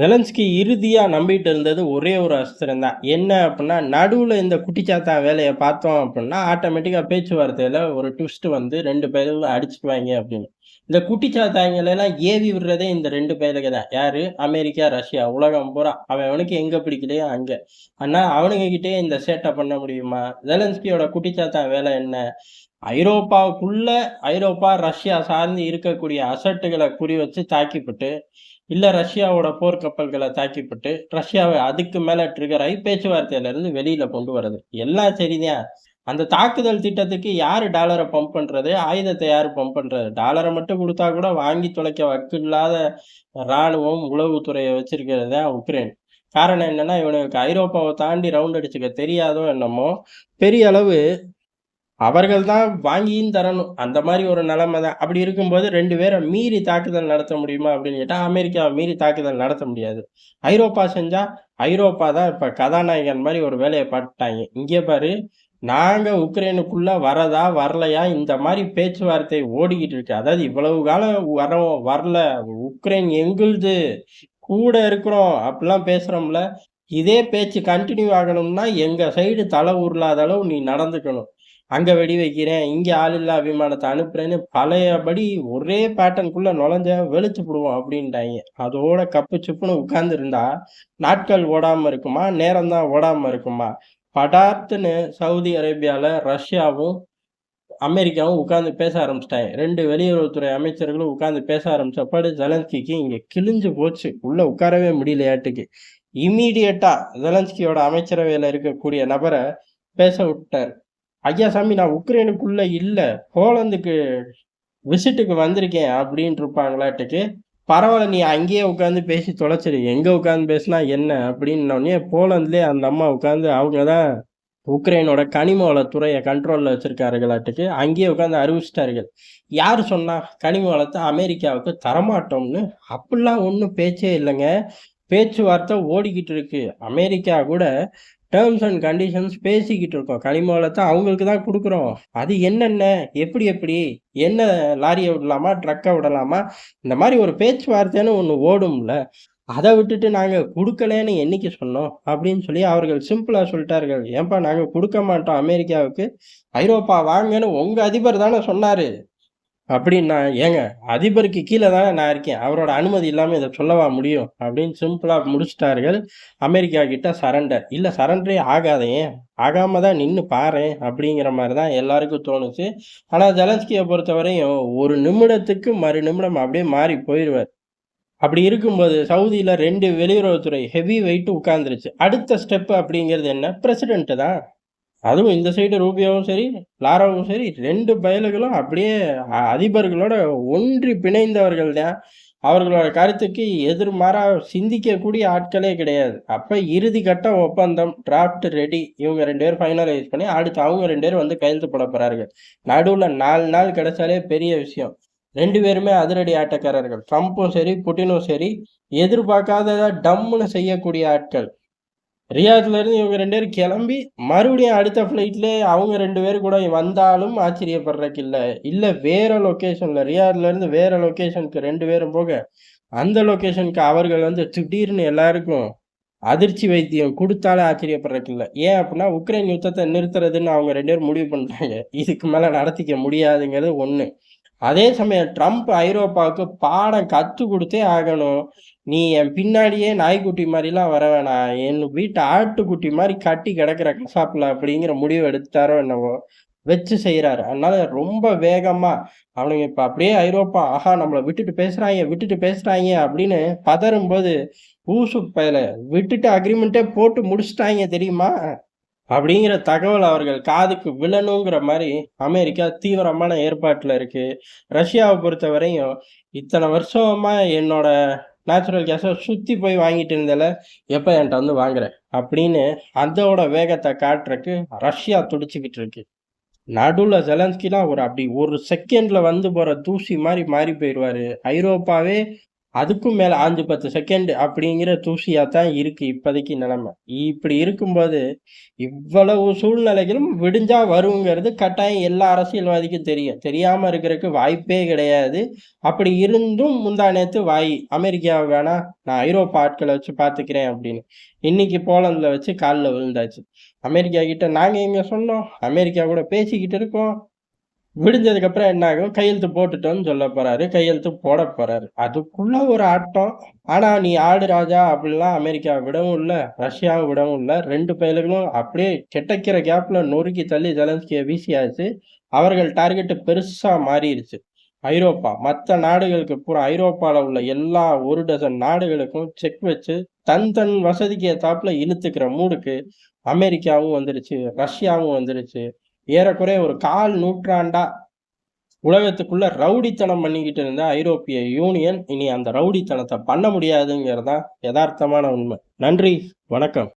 Zelensky இறுதியாக நம்பிட்டு இருந்தது ஒரே ஒரு அஸ்திரம் தான். என்ன அப்படின்னா நடுவில் இந்த குட்டிச்சாத்தா வேலையை பார்த்தோம் அப்படின்னா ஆட்டோமேட்டிக்காக பேச்சுவார்த்தையில் ஒரு ட்விஸ்ட் வந்து ரெண்டு பேரும் அடிச்சுக்குவாங்க அப்படின்னு இந்த குட்டிச்சாத்தாங்களெல்லாம் ஏவி விடுறதே இந்த ரெண்டு பேருக்கு தான். யார் அமெரிக்கா, ரஷ்யா. உலகம் பூரா. அவன் அவனுக்கு எங்கே பிடிக்கலையோ அங்கே ஆனால் அவனுங்க கிட்டயே இந்த சேட்டை பண்ண முடியுமா? ஜெலன்ஸ்கியோட குட்டிச்சாத்தா வேலை என்ன? ஐரோப்பாவுக்குள்ள ஐரோப்பா, ரஷ்யா சார்ந்து இருக்கக்கூடிய அசட்டுகளை குறி வச்சு தாக்கிப்பட்டு இல்லை ரஷ்யாவோட போர்க்கப்பல்களை தாக்கிப்பட்டு ரஷ்யாவை அதுக்கு மேலே ட்ரிகர் ஆகி பேச்சுவார்த்தையிலேருந்து வெளியில் கொண்டு வர்றது. எல்லாம் சரிதான். அந்த தாக்குதல் திட்டத்துக்கு யார் டாலரை பம்ப் பண்ணுறது ஆயுதத்தை யார் பம்ப் பண்ணுறது டாலரை மட்டும் கொடுத்தா கூட வாங்கி தொலைக்க வக்கில்லாத ராணுவம், உளவுத்துறையை வச்சிருக்கிறது தான் உக்ரைன். காரணம் என்னன்னா, இவனுக்கு ஐரோப்பாவை தாண்டி ரவுண்ட் அடிச்சுக்க தெரியாதோ என்னமோ, பெரிய அளவு அவர்கள் தான் வாங்கியும் தரணும். அந்த மாதிரி ஒரு நிலைமை தான். அப்படி இருக்கும்போது ரெண்டு பேரை மீறி தாக்குதல் நடத்த முடியுமா? அப்படின்னு கேட்டால் அமெரிக்காவை மீறி தாக்குதல் நடத்த முடியாது. ஐரோப்பா செஞ்சால் ஐரோப்பா தான் இப்போ கதாநாயகன் மாதிரி ஒரு வேலையை பாத்துட்டாய்ங்க. இங்கே பாரு, நாங்கள் உக்ரைனுக்குள்ள வரதா? வரலையா? இந்த மாதிரி பேச்சுவார்த்தை ஓடிக்கிட்டு இருக்கு. அதாவது இவ்வளவு காலம் வரோம், வரல. உக்ரைன் எங்களுது. கூட இருக்கிறோம். அப்படிலாம் பேசுகிறோம்ல இதே பேச்சு கண்டினியூ ஆகணும்னா, எங்கள் சைடு தலை உருளாத அளவு நீ நடந்துக்கணும். அங்கே வெடி வைக்கிறேன், இங்க ஆளில்லா விமானத்த அனுப்புறேன்னு பழையபடி ஒரே பேட்டர்னுக்குள்ளே நுழைஞ்ச வெளுத்து விடுவோம் அப்படின்ட்டாங்க அதோட கப்பு சிப்புன்னு உட்கார்ந்துருந்தா நாட்கள் ஓடாமல் இருக்குமா? நேரம் தான் இருக்குமா? படார்த்துன்னு சவுதி அரேபியாவில் ரஷ்யாவும், அமெரிக்காவும் உட்காந்து பேச ஆரம்பிச்சிட்டாங்க ரெண்டு வெளியுறவுத்துறை அமைச்சர்களும் உட்காந்து பேச ஆரம்பிச்சப்பாடு ஜெலன்ஸ்கிக்கு இங்கே கிழிஞ்சு போச்சு. உள்ளே உட்காரவே முடியலையாட்டுக்கு. இம்மீடியட்டாக ஜெலன்ஸ்கியோட அமைச்சரவையில் இருக்கக்கூடிய நபரை பேச விட்டார் ஐயா சாமி நான் உக்ரைனுக்குள்ள இல்லை போலந்துக்கு விசிட்டுக்கு வந்திருக்கேன் அப்டின்ருப்பாங்களாட்டுக்கு. பரவாயில்ல நீ அங்கேயே உட்காந்து பேசி தொலைச்சிரு. எங்கே உட்காந்து பேசினா என்ன? அப்படின்னோடனே போலந்துலேயே அந்த அம்மா உட்காந்து அவங்க தான் உக்ரைனோட கனிம வளத்துறையை கண்ட்ரோலில் வச்சுருக்காருங்களாட்டுக்கு அங்கேயே உட்காந்து அறிவிச்சிட்டார்கள் யார் சொன்னா? கனிம வளத்தை அமெரிக்காவுக்கு தரமாட்டோம்னு. அப்படிலாம் ஒன்றும் பேச்சே இல்லைங்க பேச்சுவார்த்தை ஓடிக்கிட்டு இருக்கு. அமெரிக்கா கூட டேர்ம்ஸ் அண்ட் கண்டிஷன்ஸ் பேசிக்கிட்டு இருக்கோம். கனிம அவங்களுக்கு தான் கொடுக்குறோம் அது என்னென்ன? எப்படி எப்படி என்ன லாரியை விடலாமா? ட்ரக்கை விடலாமா? இந்த மாதிரி ஒரு பேச்சுவார்த்தைன்னு ஒன்று ஓடும்ல. அதை விட்டுட்டு நாங்கள் கொடுக்கலன்னு என்னைக்கு சொன்னோம்? அப்படின்னு சொல்லி அவர்கள் சிம்பிளாக சொல்லிட்டார்கள் ஏன்பா நாங்கள் கொடுக்க மாட்டோம் அமெரிக்காவுக்கு. ஐரோப்பா வாங்கன்னு உங்கள் அதிபர் தானே சொன்னார் அப்படின்னா ஏங்க அதிபருக்கு கீழே தானே நான் இருக்கேன். அவரோட அனுமதி இல்லாமல் இதை சொல்லவா முடியும்? அப்படின்னு சிம்பிளாக முடிச்சிட்டார்கள் அமெரிக்கா கிட்ட சரண்டர். இல்லை சரண்டரே ஆகாதே ஆகாமல் தான் நின்று பாரேன். அப்படிங்கிற மாதிரி தான் எல்லாருக்கும் தோணுச்சு. ஆனால் ஜலன்ஸ்கியை பொறுத்தவரையும் ஒரு நிமிடத்துக்கு மறு நிமிடம் அப்படியே மாறி போயிடுவார் அப்படி இருக்கும்போது சவுதியில் ரெண்டு வெளியுறவுத்துறை ஹெவி வெயிட் உட்காந்துருச்சு அடுத்த ஸ்டெப் அப்படிங்கிறது என்ன? பிரசிடென்ட்டு தான். அதுவும் இந்த சைடு ரூபியாவும் சரி, லாராவும் சரி ரெண்டு பயலுகளும் அப்படியே அதிபர்களோட ஒன்றி பிணைந்தவர்கள் தான். அவர்களோட கருத்துக்கு எதிர்மாறா சிந்திக்கக்கூடிய ஆட்களே கிடையாது. அப்ப இறுதி கட்ட ஒப்பந்தம் டிராஃப்ட் ரெடி. இவங்க ரெண்டு பேரும் ஃபைனலைஸ் பண்ணி, அடுத்து அவங்க ரெண்டு பேரும் வந்து கையெழுத்து போட போறார்கள். நடுவில் நாலு நாள் கிடைச்சாலே பெரிய விஷயம். ரெண்டு பேருமே அதிரடி ஆட்டக்காரர்கள். ட்ரம்பும் சரி, புட்டினும் சரி, எதிர்பார்க்காததாக டம்முன்னு செய்யக்கூடிய ஆட்கள். ரியாத்ல இருந்து இவங்க ரெண்டு பேரும் கிளம்பி மறுபடியும் அடுத்த ஃப்ளைட்லயே அவங்க ரெண்டு பேரும் கூட வந்தாலும் ஆச்சரியப்படுறதுக்கு இல்லை. இல்லை வேற லொக்கேஷனில் ரியாத்ல இருந்து வேற லொகேஷனுக்கு 2 பேரும் போக, அந்த லொக்கேஷனுக்கு அவர்கள் வந்து திடீர்னு எல்லாருக்கும் அதிர்ச்சி வைத்தியம் கொடுத்தாலே ஆச்சரியப்படுறதுக்கு இல்லை. ஏன் அப்படின்னா உக்ரைன் யுத்தத்தை நிறுத்துறதுன்னு அவங்க ரெண்டு பேரும் முடிவு பண்ணிட்டாங்க. இதுக்கு மேலே நடத்திக்க முடியாதுங்கிறது ஒன்று அதே சமயம் ட்ரம்ப் ஐரோப்பாவுக்கு பாடம் கற்றுக் கொடுத்தே ஆகணும். நீ என் பின்னாடியே நாய்க்குட்டி மாதிரிலாம் வர வேணாம். என் வீட்டு ஆட்டுக்குட்டி மாதிரி கட்டி கிடக்குற கசாப்பில் அப்படிங்கிற முடிவு எடுத்தாரோ என்னவோ! வச்சு செய்கிறாரு அதனால ரொம்ப வேகமாக அவனுங்க இப்போ அப்படியே ஐரோப்பா, ஆஹா நம்மளை விட்டுட்டு பேசுகிறாங்க விட்டுட்டு பேசுகிறாங்க அப்படின்னு பதறும்போது, ஊசு பயில விட்டுட்டு அக்ரிமெண்ட்டே போட்டு முடிச்சிட்டாங்க தெரியுமா? அப்படிங்கிற தகவல் அவர்கள் காதுக்கு விழணுங்கிற மாதிரி அமெரிக்கா தீவிரமான ஏற்பாட்டில் இருக்கு. ரஷ்யாவ பொறுத்தவரையும், இத்தனை வருஷமா என்னோட நேச்சுரல் கேஸை சுற்றி போய் வாங்கிட்டு இருந்தேல, எப்போ என்கிட்ட வந்து வாங்குறேன் அப்படின்னு அதோட வேகத்தை காட்டுறக்கு ரஷ்யா துடிச்சுக்கிட்டு இருக்கு. நடுவில் ஜெலன்ஸ்கிலாம் ஒரு அப்படி ஒரு செகண்டில் வந்து போகிற தூசி மாதிரி மாறி போயிடுவார் ஐரோப்பாவே அதுக்கும் மேல 5, 10 செகண்ட் அப்படிங்கிற தூசியா தான் இருக்கு இப்போதைக்கு நிலைமை. இப்படி இருக்கும்போது, இவ்வளவு சூழ்நிலைகளும் விடிஞ்சா வருங்கிறது கட்டாயம் எல்லா அரசியல்வாதிக்கும் தெரியும். தெரியாம இருக்கிறதுக்கு வாய்ப்பே கிடையாது. அப்படி இருந்தும் முந்தா நேற்று வாய் அமெரிக்கா வேணா, நான் ஐரோப்பா ஆட்களை வச்சு பார்த்துக்கிறேன் அப்படின்னு. இன்னைக்கு போலந்தில் வச்சு காலில் விழுந்தாச்சு. அமெரிக்கா கிட்ட நாங்கள் இங்கே சொன்னோம்? அமெரிக்கா கூட பேசிக்கிட்டு இருக்கோம். விடிஞ்சதுக்கு அப்புறம் என்ன ஆகும்? கையெழுத்து போட்டுட்டோம்னு சொல்லப் போறாரு. கையெழுத்து போடப் போறாரு. அதுக்குள்ள ஒரு ஆட்டம். ஆனா நீ ஆடு ராஜா அப்படிலாம் அமெரிக்கா விடவும் இல்லை ரஷ்யாவை விடவும் இல்லை ரெண்டு பயலுகளும் அப்படியே கெட்டக்கிற கேப்ல நொறுக்கி தள்ளி ஜெலன்ஸ்கிய வீசியாச்சு. அவர்கள் டார்கெட்டு பெருசா மாறிடுச்சு ஐரோப்பா, மற்ற நாடுகளுக்கு பூரா ஐரோப்பாவில் உள்ள எல்லா ஒரு டசன் நாடுகளுக்கும் செக் வச்சு, தன் தன் வசதிக்கு ஏத்தாப்புல இழுத்துக்கிற மூடுக்கு அமெரிக்காவும் வந்துருச்சு, ரஷ்யாவும் வந்துருச்சு. ஏறக்குறைய ஒரு 1/4 நூற்றாண்டா உலகத்துக்குள்ள ரவுடித்தனம் பண்ணிக்கிட்டு இருந்த ஐரோப்பிய யூனியன், இனி அந்த ரவுடித்தனத்தை பண்ண முடியாதுங்கிறது தான் உண்மை. நன்றி, வணக்கம்.